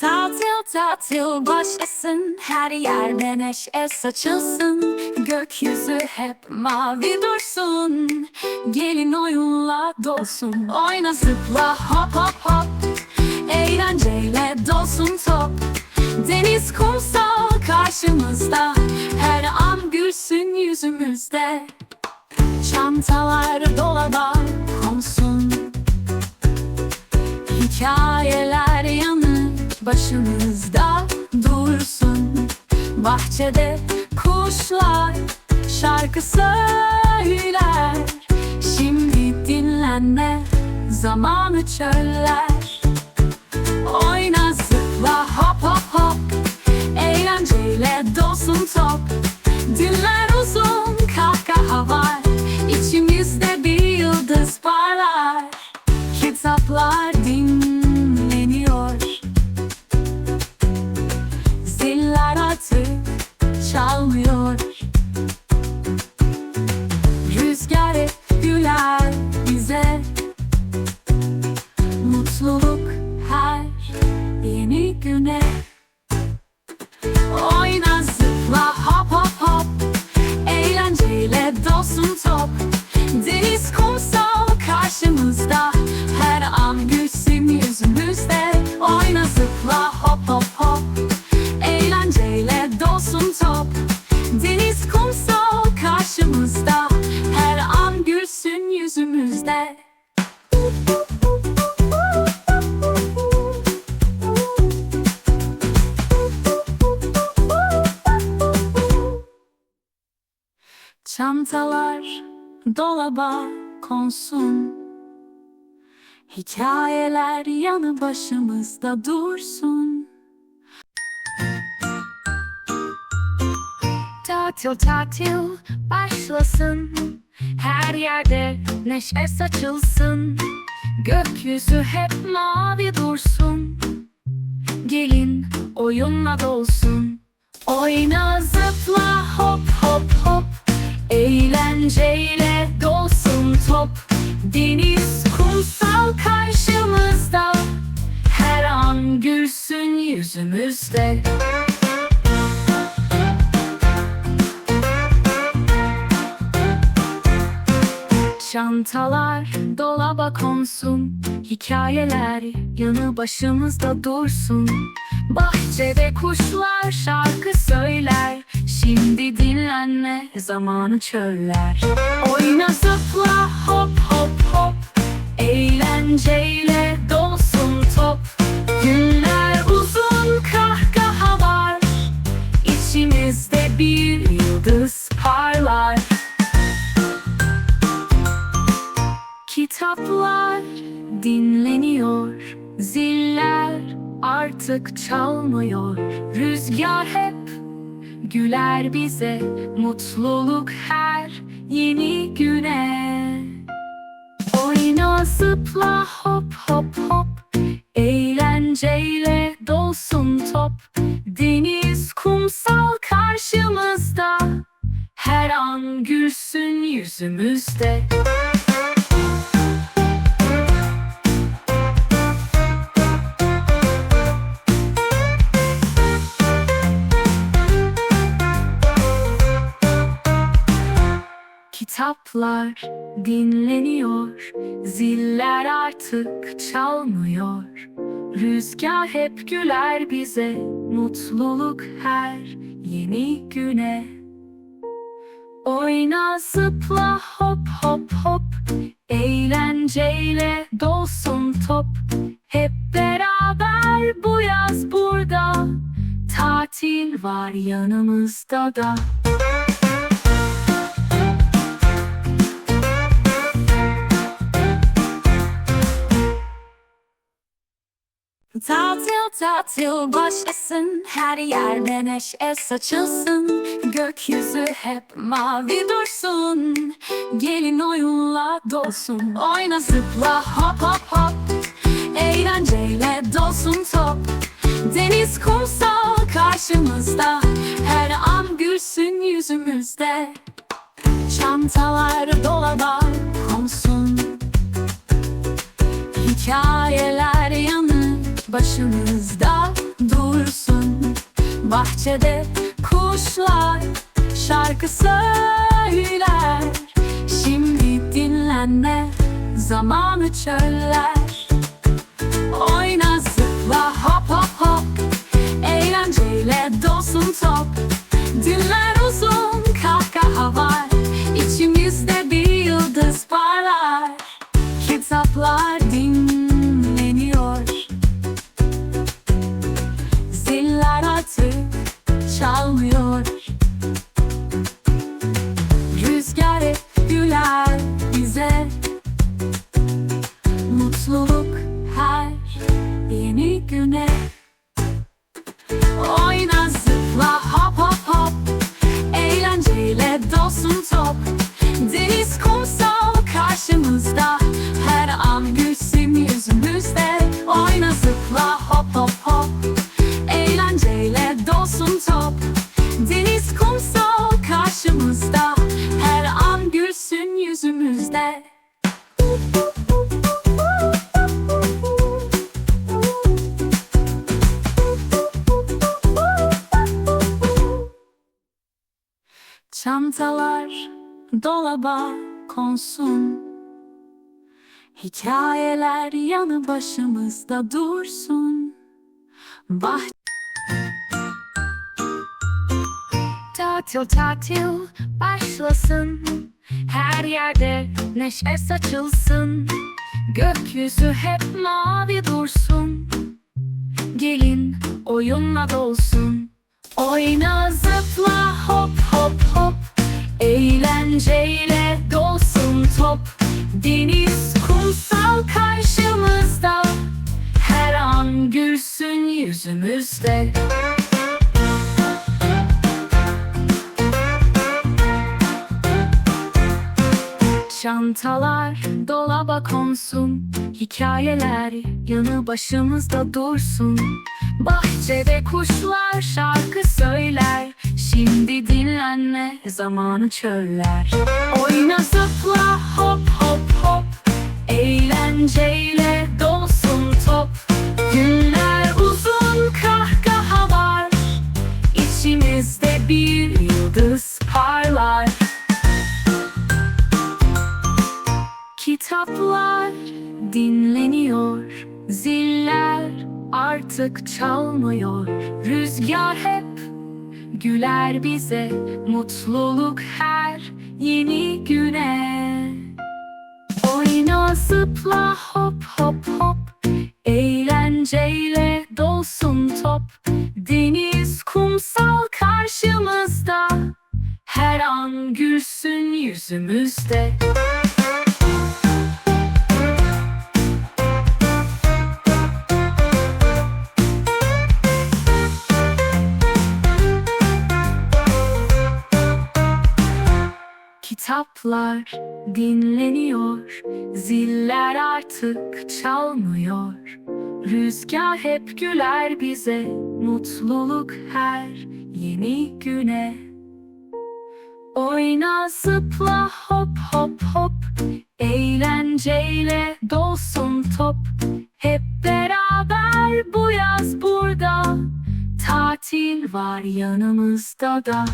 Tatil tatil başlasın. Her yerde neşe saçılsın. Gökyüzü hep mavi dursun. Gelin oyunla dolsun. Oyna zıpla hop hop hop. Eğlenceyle dolsun top. Deniz kumsal karşımızda. Her an gülsün yüzümüzde. Çantalar dolaba konsun. Hikayeler yanı başımızda dursun. Bahçede kuşlar şarkı söyler. Şimdi dinlenme zamanı çöller. Oyna zıpla hop hop hop. Eğlenceyle dolsun top Çantalar dolaba konsun. Hikayeler yanı başımızda dursun. Tatil tatil başlasın. Her yerde neşe saçılsın Gökyüzü hep mavi dursun. Gelin oyunla dolsun. Oyna zıpla hop hop hop. Eğlenceyle dolsun top. Deniz kumsal karşımızda. Her an gülsün yüzümüzde Çantalar dolaba konsun Hikayeler yanı başımızda dursun. Bahçede kuşlar şarkı söyler Şimdi dinlenme zamanı çöller. Oyna zıpla hop hop hop Eğlenceyle dolsun artık çalmıyor. Rüzgar hep güler bize. Mutluluk her yeni güne. Oyna zıpla hop hop hop. Eğlenceyle dolsun top. Deniz kumsal karşımızda. Her an gülsün yüzümüzde Kitaplar dinleniyor. Ziller artık çalmıyor. Rüzgar hep güler bize. Mutluluk her yeni güne. Oyna zıpla hop hop hop. Eğlenceyle dolsun top. Hep beraber bu yaz burada. Tatil var yanımızda da Tatil tatil başlasın. Her yerde neşe saçılsın. Gökyüzü hep mavi dursun. Gelin oyunla dolsun. Oyna zıpla hop hop hop. Eğlenceyle dolsun top. Deniz kumsal karşımızda. Her an gülsün yüzümüzde. Çantalar dolaba Başımızda Bahçede kuşlar şarkı söyler. Şimdi dinlenme zamanı çöller. Oyna zıpla hop hop hop. Eğlenceyle dolsun top güler Çantalar dolaba konsun. Hikayeler yanı başımızda dursun. Bah Tatil tatil başlasın. Her yerde neşe saçılsın. Gökyüzü hep mavi dursun. Gelin oyunla dolsun. Oyna Eğlenceyle dolsun top. Deniz kumsal karşımızda. Her an gülsün yüzümüzde. Çantalar dolaba konsun. Hikayeler yanı başımızda dursun. Bahçede kuşlar şarkı söyler zamanı çöller. Oyna zıpla hop hop hop. Eğlenceyle dolsun top. Günler uzun kahkaha var. İçimizde bir yıldız parlar. Kitaplar dinleniyor Ziller artık çalmıyor. Rüzgar hep güler bize Mutluluk her yeni güne. Oyna zıpla hop hop hop. Eğlenceyle dolsun top. Deniz kumsal karşımızda. Her an gülsün yüzümüzde Kitaplar dinleniyor. Ziller artık çalmıyor. Rüzgar hep güler bize. Mutluluk her yeni güne. Oyna zıpla hop hop hop. Eğlenceyle dolsun top. Hep beraber bu yaz burada. Tatil var yanımızda da